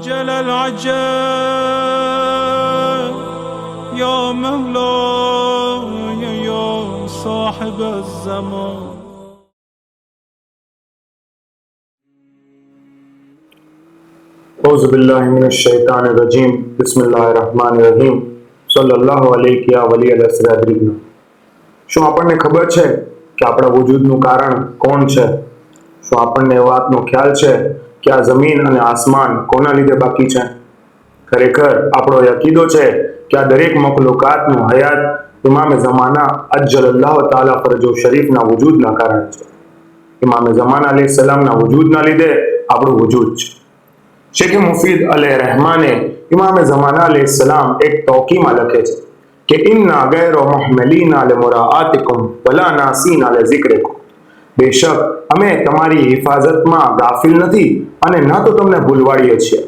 عجل العجل يا مولاي يا صاحب الزمان أعوذ بالله من الشيطان الرجيم بسم الله الرحمن الرحيم સલ્લલ્લાહુ અલૈહિ યા વલી અલ અસરાદરીના શું આપણને ખબર છે કે આપણા વજૂદનું કારણ કોણ છે શું આપણને એ વાતનો ખ્યાલ છે કે આ જમીન અને આસમાન કોના લીધે બાકી છે? ખરેખર આપણો યકીદો છે કે આ દરેક મખલુકાતનું હયાત ઇમામે જમાના અજ્જલલ્લાહ તાલા ફરજો શરીફના વજૂદના કારણે છે. ઇમામે જમાના અલી સલામના વજૂદના લીધે આપણું વજૂદ છે. શેખ મુફીદ અલે રહેમાને ઇમામે જમાના અલે સલામ એક તોકીમાં લખે છે કે ઇન્ના ગૈરો મહમલીના લે મુરાઆતિકુમ વલા નાસીના લે ઝિક્રિકુમ બેશક અમે તમારી હિફાજતમાં ગાફિલ નથી અને ન તો તમને ભૂલવાડીએ છીએ.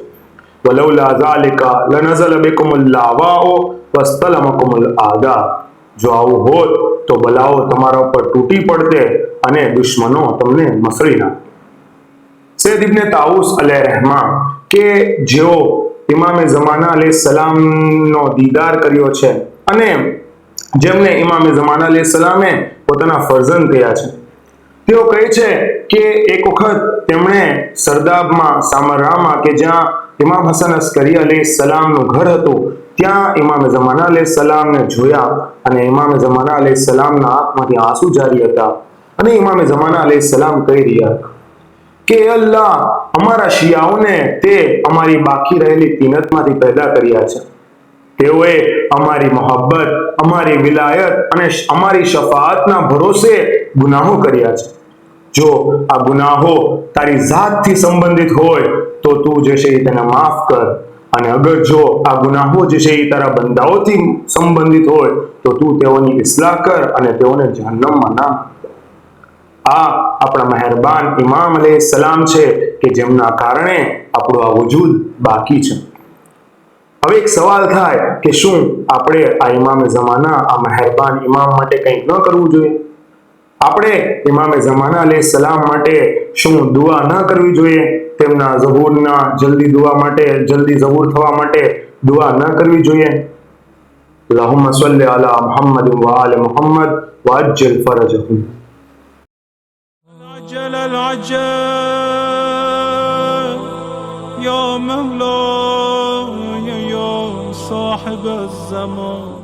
વલૌલા ઝાલિકા લનઝલ બિકુમુલ લાવાઓ વસ્તલમકુમુલ આગા જો આવું હોત તો બલાઓ તમારા ઉપર તૂટી પડતે અને દુશ્મનો તમને મસળી નાખે. સૈદ ઇબ્ને તાઉસ અલે રહેમા કે જેઓ ઇમામે જમાના અલે સલામનો દીદાર કર્યો છે અને જેમને ઇમામે જમાના અલે સલામે પોતાના ફરજન થયા છે. તેઓ કહે છે કે એક વખત તેમણે સરદાબમાં, સામરામાં કે જ્યાં ઇમામ હસન અસ્કરી અલી સલામનું ઘર હતું, ત્યાં ઇમામે જમાના અલે સલામને જોયા અને ઇમામે જમાના અલે સલામના આંખમાંથી આંસુ જારી હતા અને ઇમામે જમાના અલે સલામ કહી રહ્યા કે અલ્લાહ, અમારા શિયાઓને તે અમારી બાકી રહેલી તીનતમાંથી પેદા કર્યા છે. તેઓએ અમારી મોહબ્બત, અમારી વિલાયત અને અમારી શફાઅતના ભરોસે ગુનાહો કર્યા છે. જો આ ગુનાહો તારી જાતથી સંબંધિત હોય, તો તું જે છે એ તેને માફ કર. અને અગર જો આ ગુનાહો જે છે એ તારા બંદાઓથી સંબંધિત હોય, તો તું તેઓની ઇસ્લાહ કર અને તેઓને જહન્નમમાં ના આ આપણા મહેરબાન ઇમામ અલે સલામ છે કે જેમના કારણે આપણું આ વજૂદ બાકી છે. હવે એક સવાલ થાય કે શું આપણે આ ઇમામ જમાના, આ મહેરબાન ઇમામ માટે કંઈક ન કરવું જોઈએ? આપણે ઇમામે જમાના અલે સલામ માટે શું દુઆ ન કરવી જોઈએ તેમના ઝહૂરના જલ્દી દુઆ માટે જલ્દી ઝહૂર થવા માટે દુઆ ન કરવી જોઈએ اللهم صل على محمد وآل محمد وعجل فرجهم عجل العجل يا مولاي يا صاحب الزمان